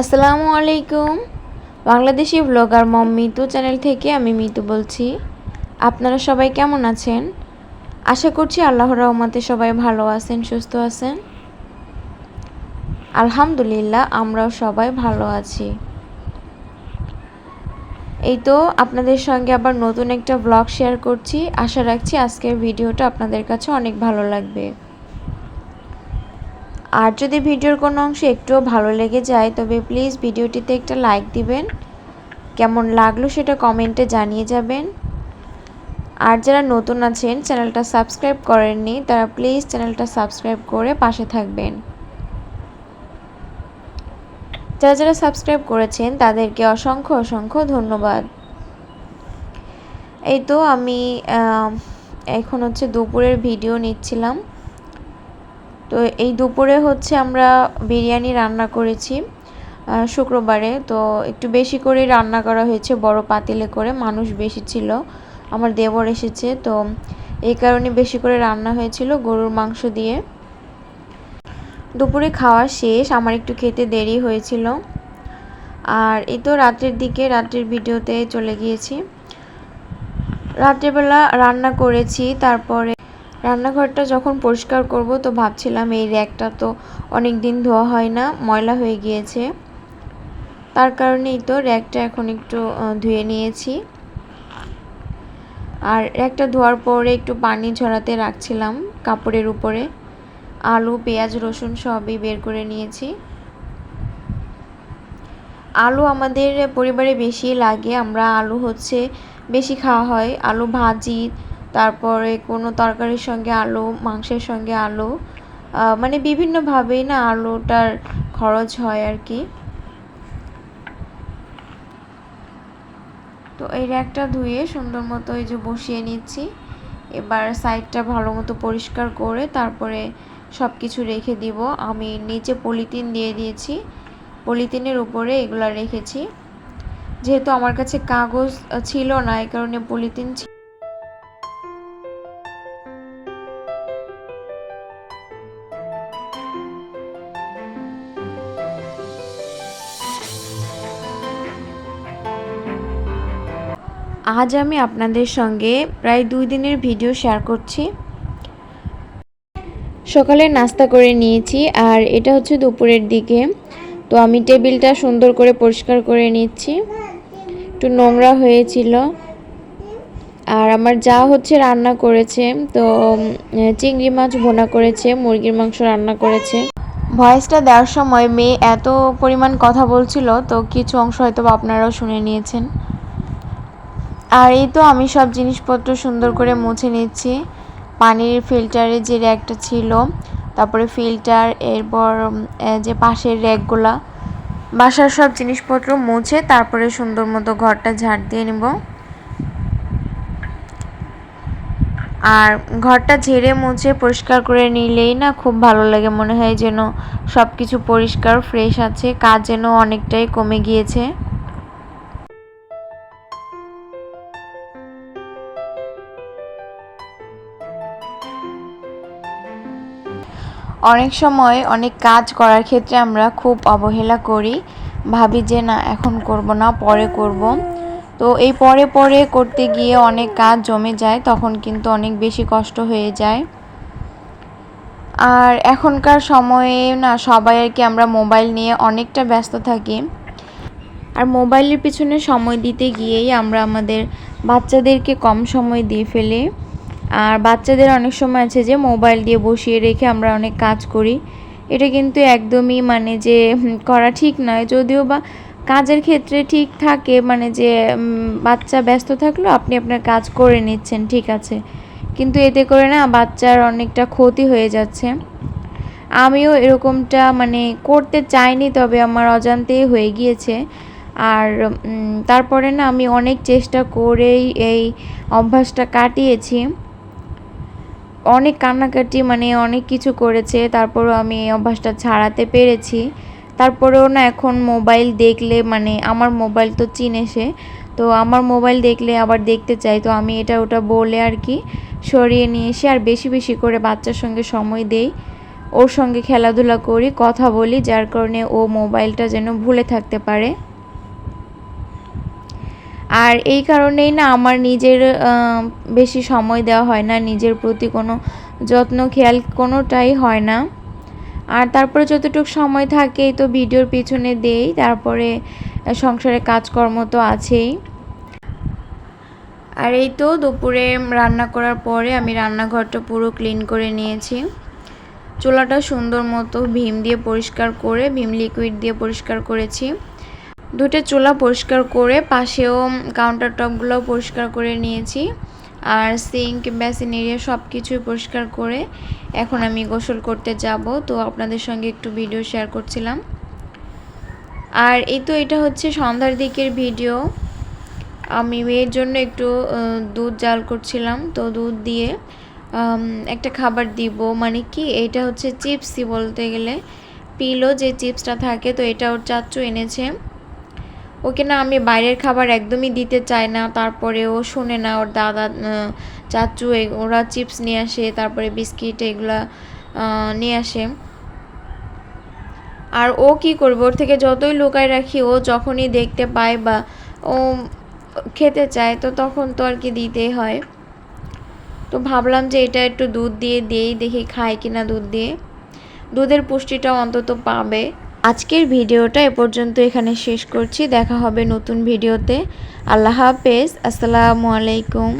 আসসালামু আলাইকুম। Bangladeshi blogger Mom Mitu channel থেকে আমি মিতু বলছি। আপনারা সবাই কেমন আছেন? আশা করছি আল্লাহর রহমতে সবাই ভালো আছেন, সুস্থ আছেন। আলহামদুলিল্লাহ, আমরাও সবাই ভালো আছি। এই তো আপনাদের সঙ্গে আবার নতুন একটা ব্লগ শেয়ার করছি। আশা রাখছি আজকের ভিডিওটা আপনাদের কাছে অনেক ভালো লাগবে। আর যদি ভিডিওর কোনো অংশ একটুও ভালো লেগে যায়, তবে প্লিজ ভিডিওটিতে একটা লাইক দিবেন। কেমন লাগল সেটা কমেন্টে জানিয়ে যাবেন। আর যারা নতুন আছেন, চ্যানেলটা সাবস্ক্রাইব করেননি, তারা প্লিজ চ্যানেলটা সাবস্ক্রাইব করে পাশে থাকবেন। যারা যারা সাবস্ক্রাইব করেছেন, তাদেরকে অসংখ্য অসংখ্য ধন্যবাদ। এই তো আমি এখন হচ্ছে দুপুরের ভিডিও নিচ্ছিলাম। তো এই দুপুরে হচ্ছে আমরা বিরিয়ানি রান্না করেছি শুক্রবারে। তো একটু বেশি করে রান্না করা হয়েছে, বড় পাতিলে করে, মানুষ বেশি ছিল, আমার দেবর এসেছে। তো এই কারণে বেশি করে রান্না হয়েছিল গরুর মাংস দিয়ে। দুপুরে খাওয়া শেষ, আমার একটু খেতে দেরি হয়েছিল। আর এই তো রাতের দিকে রাতের ভিডিওতে চলে গিয়েছি। রাত্রেবেলা রান্না করেছি, তারপরে রান্নাঘরটা যখন পরিষ্কার করব তো ভাবছিলাম এই র্যাকটা তো অনেক দিন ধোয়া হয় না, ময়লা হয়ে গিয়েছে। তার কারণেই তো র্যাকটা এখন একটু ধুয়ে নিয়েছি। আর র্যাকটা ধোয়ার পরে একটু পানি ঝরাতে রাখছিলাম কাপড়ের উপরে। আলু, পেঁয়াজ, রসুন সবই বের করে নিয়েছি। আলু আমাদের পরিবারে বেশি লাগে, আমরা আলু হচ্ছে বেশি খাওয়া হয়। আলু ভাজি তারপরে কোনো তরকারির সঙ্গে আলু, মাংসের সঙ্গে আলু মানে বিভিন্নভাবেই না আলুটার খরচ হয় আর কি। তো এই র্যাকটা ধুয়ে সুন্দর মতো এই যে বসিয়ে নিচ্ছি। এবার সাইডটা ভালো মতো পরিষ্কার করে তারপরে সব কিছু রেখে দিব। আমি নিচে পলিথিন দিয়ে দিয়েছি। পলিথিনের উপরে এগুলো রেখেছি। যেহেতু আমার কাছে কাগজ ছিল না, এই কারণে পলিথিন আজ আমি আপনাদের সঙ্গে প্রায় দুই দিনের ভিডিও শেয়ার করছি। সকালে নাস্তা করে নিয়েছি, আর এটা হচ্ছে দুপুরের দিকে। তো আমি টেবিলটা সুন্দর করে পরিষ্কার করে নিচ্ছি। একটু নোংরা হয়েছিল। আর আমার যা হচ্ছে রান্না করেছে, তো চিংড়ি মাছ ভোনা করেছে, মুরগির মাংস রান্না করেছে। ভয়েসটা দেওয়ার সময় মেয়ে এত পরিমাণ কথা বলছিল, তো কিছু অংশ হয়তো আপনারাও শুনে নিয়েছেন। আর এই তো আমি সব জিনিসপত্র সুন্দর করে মুছে নিচ্ছি। পানির ফিল্টারে যে র্যাকটা ছিল, তারপরে ফিল্টার এরপর যে পাশের র্যাকগুলা, বাসার সব জিনিসপত্র মুছে তারপরে সুন্দর মতো ঘরটা ঝাড় দিয়ে নেব। আর ঘরটা ঝেড়ে মুছে পরিষ্কার করে নিলেই না খুব ভালো লাগে, মনে হয় যেন সব কিছু পরিষ্কার ফ্রেশ আছে, কাজ যেন অনেকটাই কমে গিয়েছে। অনেক সময় অনেক কাজ করার ক্ষেত্রে আমরা খুব অবহেলা করি। ভাবি যে না, এখন করব না, পরে করব। তো এই পরে পরে করতে গিয়ে অনেক কাজ জমে যায়, তখন কিন্তু অনেক বেশি কষ্ট হয়ে যায়। আর এখনকার সময়ে না, সবাই আর কি আমরা মোবাইল নিয়ে অনেকটা ব্যস্ত থাকি। আর মোবাইলের পিছনে সময় দিতে গিয়েই আমরা আমাদের বাচ্চাদেরকে কম সময় দিয়ে ফেলে। আর বাচ্চাদের অনেক সময় আছে যে মোবাইল দিয়ে বসিয়ে রেখে আমরা অনেক কাজ করি। এটা কিন্তু একদমই মানে যে করা ঠিক নয়। যদিও বা কাজের ক্ষেত্রে ঠিক থাকে মানে যে বাচ্চা ব্যস্ত থাকল, আপনি আপনার কাজ করে নিচ্ছেন, ঠিক আছে। কিন্তু এতে করে না বাচ্চার অনেকটা ক্ষতি হয়ে যাচ্ছে। আমিও এরকমটা মানে করতে চাইনি, তবে আমার অজান্তেই হয়ে গিয়েছে। আর তারপরে না আমি অনেক চেষ্টা করেই এই অভ্যাসটা কাটিয়েছি। অনেক কান্নাকাটি মানে অনেক কিছু করেছে। তারপরেও আমি এই অভ্যাসটা ছাড়াতে পেরেছি। তারপরেও না এখন মোবাইল দেখলে মানে আমার মোবাইল তো চিনে সে, তো আমার মোবাইল দেখলে আবার দেখতে চাই। তো আমি এটা ওটা বলে আর কি সরিয়ে নিয়ে এসে আর বেশি বেশি করে বাচ্চার সঙ্গে সময় দেই। ওর সঙ্গে খেলাধুলা করি, কথা বলি, যার কারণে ও মোবাইলটা যেন ভুলে থাকতে পারে। আর এই কারণেই না আমার নিজের বেশি সময় দেওয়া হয় না, নিজের প্রতি কোনো যত্ন, খেয়াল কোনোটাই হয় না। আর তারপরে যতটুকু সময় থাকে তো ভিডিওর পিছনে দেই, তারপরে সংসারে কাজকর্ম তো আছেই। আর এই তো দুপুরে রান্না করার পরে আমি রান্নাঘরটা পুরো ক্লিন করে নিয়েছি। চুলাটা সুন্দর মতো ভীম দিয়ে পরিষ্কার করে, ভীম লিকুইড দিয়ে পরিষ্কার করেছি। দুটো চুলা পরিষ্কার করে পাশেও কাউন্টার টপগুলো পরিষ্কার করে নিয়েছি। আর সিঙ্ক বেসিন এরিয়া সব কিছুই পরিষ্কার করে এখন আমি গোসল করতে যাব। তো আপনাদের সঙ্গে একটু ভিডিও শেয়ার করছিলাম। আর এই তো এটা হচ্ছে সন্ধ্যার দিকের ভিডিও আমি মেয়ের জন্য একটু দুধ জাল করছিলাম। তো দুধ দিয়ে একটা খাবার দিব। মানে কি, এটা হচ্ছে চিপসই বলতে গেলে। পিলো যে চিপসটা থাকে, তো এটা ওর চাচ্চু এনেছে। ওকে না আমি বাইরের খাবার একদমই দিতে চাই না। তারপরে ও শুনে না, ওর দাদা চাচু ওরা চিপস নিয়ে আসে, তারপরে বিস্কিট এগুলা নিয়ে আসে। আর ও কি করবে? ওর থেকে যতই লুকায় রাখি, ও যখনই দেখতে পায় বা ও খেতে চায়, তো তখন তো আর কি দিতেই হয়। তো ভাবলাম যে এটা একটু দুধ দিয়ে দিই দেখি খায় কিনা দুধ দিয়ে। দুধের পুষ্টিটা অন্তত পাবে। আজকের ভিডিওটা এ পর্যন্ত এখানে শেষ করছি। দেখা হবে নতুন ভিডিওতে। আল্লাহ হাফেজ। আসসালামু আলাইকুম।